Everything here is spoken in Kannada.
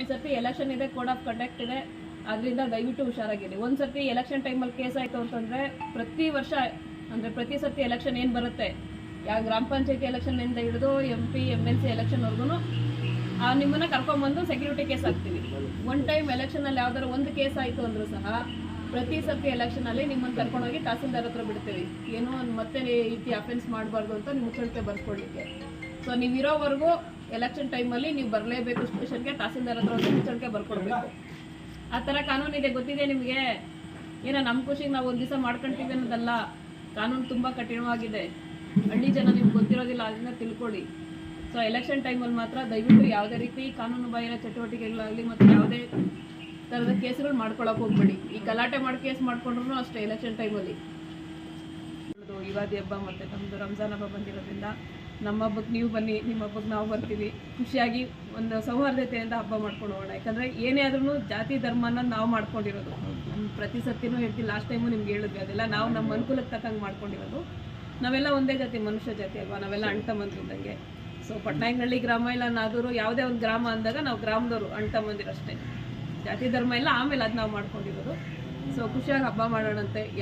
ಈ ಸರ್ತಿ ಎಲೆಕ್ಷನ್ ಇದೆ ಕೋಡ್ ಆಫ್ ಕಂಡಕ್ಟ್ ಇದೆ. ಅದರಿಂದ ದಯವಿಟ್ಟು ಹುಷಾರಾಗಿರಿ. ಒಂದು ಸರ್ತಿ ಎಲೆಕ್ಷನ್ ಟೈಮಲ್ಲಿ ಕೇಸ್ ಆಯಿತು ಅಂತಂದರೆ ಪ್ರತಿ ವರ್ಷ, ಅಂದರೆ ಪ್ರತಿ ಸರ್ತಿ ಎಲೆಕ್ಷನ್ ಏನು ಬರುತ್ತೆ? ಯಾವ ಗ್ರಾಮ ಪಂಚಾಯತಿ ಎಲೆಕ್ಷನ್ನಿಂದ ಹಿಡಿದು M P M L C ಎಲೆಕ್ಷನ್ವರೆಗೂ ನಿಮ್ಮನ್ನ ಕರ್ಕೊಂಬಂದು ಸೆಕ್ಯೂರಿಟಿ ಕೇಸ್ ಹಾಕ್ತೀವಿ. ಒನ್ ಟೈಮ್ ಎಲೆಕ್ಷನಲ್ಲಿ ಯಾವ್ದಾದ್ರು ಒಂದು ಕೇಸ್ ಆಯಿತು ಅಂದರೂ ಸಹ ಪ್ರತಿ ಸರ್ತಿ ಎಲೆಕ್ಷನಲ್ಲಿ ನಿಮ್ಮನ್ನು ಕರ್ಕೊಂಡೋಗಿ ತಹಸೀಲ್ದಾರ್ ಹತ್ರ ಬಿಡ್ತೀವಿ. ಏನೋ ಮತ್ತೆ ಈ ರೀತಿ ಅಫೆನ್ಸ್ ಮಾಡಬಾರ್ದು ಅಂತ ನಿಮ್ಮ ಮುಚ್ಚಳಿಕೆ ಬರ್ಸ್ಕೊಡ್ಲಿಕ್ಕೆ ಸೊ ನೀವು ಇರೋವರೆಗೂ ಎಲೆಕ್ಷನ್ ಟೈಮಲ್ಲಿ ನೀವು ಬರಲೇಬೇಕು ಸ್ಟೇಷನ್ಗೆ ತಹಸೀಲ್ದಾರ್ ಹತ್ರ ಒಂದು ಮುಚ್ಚಳಿಕೆ ಬರ್ಕೊಡ್ಬೇಕು. ಆ ಥರ ಕಾನೂನು ಇದೆ. ಗೊತ್ತಿದೆ ನಿಮಗೆ? ಏನೋ ನಮ್ಮ ಖುಷಿಗೆ ನಾವು ಒಂದು ದಿವಸ ಮಾಡ್ಕೊಂತೀವಿ ಅನ್ನೋದಲ್ಲ. ಕಾನೂನು ತುಂಬ ಕಠಿಣವಾಗಿದೆ. ಹಳ್ಳಿ ಜನ ನಿಮ್ಗೆ ಗೊತ್ತಿರೋದಿಲ್ಲ, ಅದನ್ನ ತಿಳ್ಕೊಳ್ಳಿ. ಸೊ ಎಲೆಕ್ಷನ್ ಟೈಮಲ್ಲಿ ಮಾತ್ರ ದಯವಿಟ್ಟು ಯಾವುದೇ ರೀತಿ ಕಾನೂನು ಬಾಹಿರ ಚಟುವಟಿಕೆಗಳಾಗಲಿ ಮತ್ತು ಯಾವುದೇ ಥರದ ಕೇಸ್ಗಳು ಮಾಡ್ಕೊಳಕ್ಕೆ ಹೋಗ್ಬೇಡಿ. ಈ ಗಲಾಟೆ ಮಾಡಿ ಕೇಸ್ ಮಾಡ್ಕೊಂಡ್ರು ಅಷ್ಟೇ ಎಲೆಕ್ಷನ್ ಟೈಮಲ್ಲಿ ಯುಗಾದಿ ಹಬ್ಬ ಮತ್ತು ನಮ್ಮದು ರಂಜಾನ್ ಹಬ್ಬ ಬಂದಿರೋದ್ರಿಂದ ನಮ್ಮ ಹಬ್ಬಕ್ಕೆ ನೀವು ಬನ್ನಿ ನಿಮ್ಮ ಹಬ್ಬಕ್ಕೆ ನಾವು ಬರ್ತೀವಿ. ಖುಷಿಯಾಗಿ ಒಂದು ಸೌಹಾರ್ದತೆಯಿಂದ ಹಬ್ಬ ಮಾಡ್ಕೊಂಡು ಹೋಗೋಣ. ಯಾಕಂದರೆ ಏನೇ ಆದ್ರೂ ಜಾತಿ ಧರ್ಮನ ನಾವು ಮಾಡ್ಕೊಂಡಿರೋದು. ನಮ್ಮ ಪ್ರತಿ ಸರ್ತಿನೂ ಹೇಳ್ತೀವಿ ಲಾಸ್ಟ್ ಟೈಮು ನಿಮ್ಗೆ ಹೇಳಿದ್ವಿ ಅದೆಲ್ಲ. ನಾವು ನಮ್ಮ ಅನುಕೂಲಕ್ಕೆ ತಕ್ಕಂಗೆ ಮಾಡ್ಕೊಂಡಿರೋದು. ನಾವೆಲ್ಲ ಒಂದೇ ಜಾತಿ ಮನುಷ್ಯ ಜಾತಿ ಅಲ್ವಾ? ನಾವೆಲ್ಲ ಅಂಟ ತಮ್ಮಂದಿದ್ದಂಗೆ ಸೊ ಪಟ್ನಾಯಕನಹಳ್ಳಿ ಗ್ರಾಮ ಇಲ್ಲ ನಾದೂರು ಯಾವುದೇ ಒಂದು ಗ್ರಾಮ ಅಂದಾಗ ನಾವು ಗ್ರಾಮದವರು ಅಣ್ಣ ಅಷ್ಟೇ. ಜಾತಿ ಧರ್ಮ ಇಲ್ಲ ಆಮೇಲೆ ಅದು ನಾವು ಮಾಡ್ಕೊಂಡಿರೋದು. ಸೊ ಖುಷಿಯಾಗಿ ಹಬ್ಬ ಮಾಡೋಣಂತೆ.